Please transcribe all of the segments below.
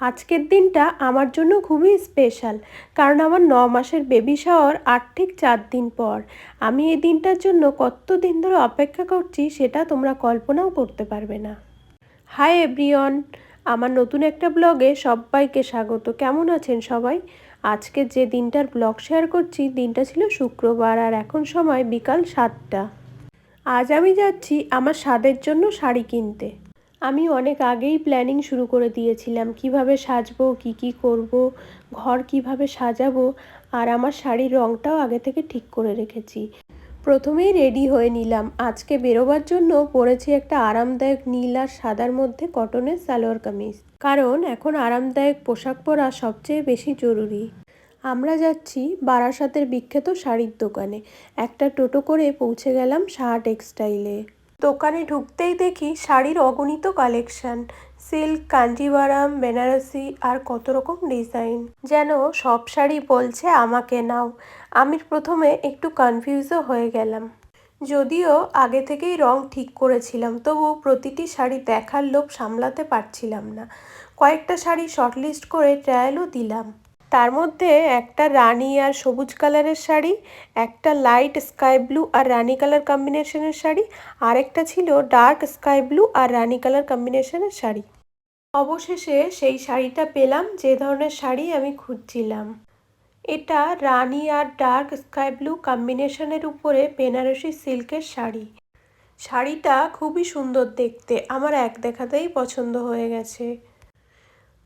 আজকের দিনটা আমার জন্য খুবই স্পেশাল, কারণ আমার ন মাসের বেবি শাওয়ার আর ঠিক চার দিন পর। আমি এই দিনটার জন্য কত দিন ধরে অপেক্ষা করছি সেটা তোমরা কল্পনাও করতে পারবে না। হাই এভরিওয়ান, আমার নতুন একটা ব্লগে সবাইকে স্বাগত। কেমন আছেন সবাই? আজকে যে দিনটার ব্লগ শেয়ার করছি, দিনটা ছিল শুক্রবার আর এখন সময় বিকাল সাতটা। আজ আমি যাচ্ছি আমার স্বাদের জন্য শাড়ি কিনতে। আমি অনেক আগেই প্ল্যানিং শুরু করে দিয়েছিলাম কীভাবে সাজবো, কি কি করব, ঘর কীভাবে সাজাবো আর আমার শাড়ির রঙটাও আগে থেকে ঠিক করে রেখেছি। প্রথমেই রেডি হয়ে নিলাম। আজকে বেরোবার জন্য পরেছি একটা আরামদায়ক নীল আর সাদার মধ্যে কটনের সালোয়ার কামিজ। কারণ এখন আরামদায়ক পোশাক পরা সবচেয়ে বেশি জরুরি। আমরা যাচ্ছি বারাসাতের বিখ্যাত শাড়ির দোকানে। একটা টোটো করে পৌঁছে গেলাম শাহ টেক্সটাইলে। দোকানে ঢুকতেই দেখি শাড়ির অগণিত কালেকশন। সিল্ক কাঞ্জিভারাম বেনারসি আর কত রকম ডিজাইন। যেন সব শাড়ি বলছে আমাকে নাও। আমি প্রথমে একটু কনফিউজও হয়ে গেলাম। যদিও আগে থেকেই রং ঠিক করেছিলাম তবু প্রতিটি শাড়ি দেখার লোভ সামলাতে পারছিলাম না। কয়েকটা শাড়ি শর্টলিস্ট করে ট্রায়ালও দিলাম। তার মধ্যে একটা রানি আর সবুজ কালারের শাড়ি, একটা লাইট স্কাই ব্লু আর রানী কালার কম্বিনেশনের শাড়ি আর একটা ছিল ডার্ক স্কাই ব্লু আর রানী কালার কম্বিনেশনের শাড়ি। অবশেষে সেই শাড়িটা পেলাম, যে ধরনের শাড়ি আমি খুঁজছিলাম। এটা রানি আর ডার্ক স্কাই ব্লু কম্বিনেশনের উপরে বেনারসি সিল্কের শাড়ি। শাড়িটা খুবই সুন্দর দেখতে, আমার এক দেখাতেই পছন্দ হয়ে গেছে।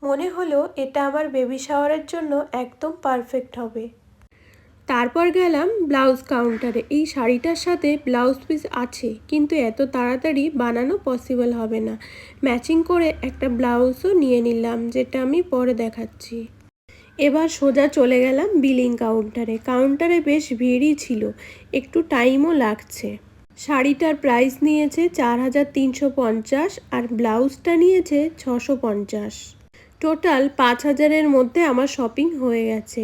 মনে হলো এটা আমার বেবি শাওয়ারের জন্য একদম পারফেক্ট হবে। তারপর গেলাম ব্লাউজ কাউন্টারে এই শাড়িটার সাথে ব্লাউজ পিস আছে, কিন্তু এত তাড়াতাড়ি বানানো পসিবল হবে না। ম্যাচিং করে একটা ব্লাউজও নিয়ে নিলাম, যেটা আমি পরে দেখাচ্ছি। এবার সোজা চলে গেলাম বিলিং কাউন্টারে কাউন্টারে বেশ ভিড়ই ছিল, একটু টাইমও লাগছে। শাড়িটার প্রাইস নিয়েছে চার হাজার তিনশো পঞ্চাশ আর ব্লাউজটা নিয়েছে ছশো পঞ্চাশ। টোটাল পাঁচ হাজারের মধ্যে আমার শপিং হয়ে গেছে।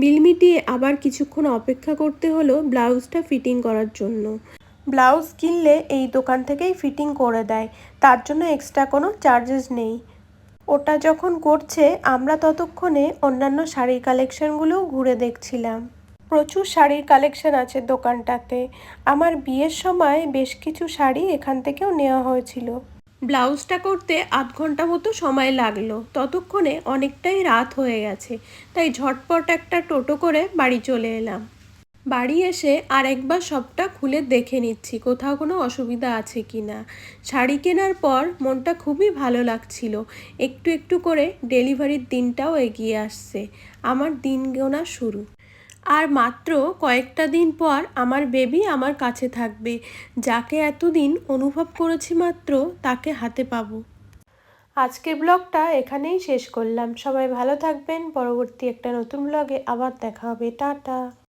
বিল মিটিয়ে আবার কিছুক্ষণ অপেক্ষা করতে হলো ব্লাউজটা ফিটিং করার জন্য। ব্লাউজ কিনলে এই দোকান থেকেই ফিটিং করে দেয়, তার জন্য এক্সট্রা কোনো চার্জেস নেই। ওটা যখন করছে, আমরা ততক্ষণে অন্যান্য শাড়ির কালেকশনগুলোও ঘুরে দেখছিলাম। প্রচুর শাড়ির কালেকশন আছে দোকানটাতে। আমার বিয়ের সময় বেশ কিছু শাড়ি এখান থেকেও নেওয়া হয়েছিল। ব্লাউজটা করতে আধ ঘণ্টা মতো সময় লাগল। ততক্ষণে অনেকটাই রাত হয়ে গেছে, তাই ঝটপট একটা টোটো করে বাড়ি চলে এলাম। বাড়ি এসে আরেকবার সবটা খুলে দেখে নিচ্ছি, কোথাও কোনো অসুবিধা আছে কি না। শাড়ি কেনার পর মনটা খুবই ভালো লাগছিল, একটু একটু করে ডেলিভারির দিনটাও এগিয়ে আসছে। আমার দিন গোনা শুরু। আর মাত্র কয়েকটা দিন পর আমার বেবি আমার কাছে থাকবে। যাকে এতদিন অনুভব করেছি মাত্র তাকে হাতে পাবো। আজকের ব্লগটা এখানেই শেষ করলাম। সবাই ভালো থাকবেন। পরবর্তী একটা নতুন ব্লগে আবার দেখা হবে। টাটা।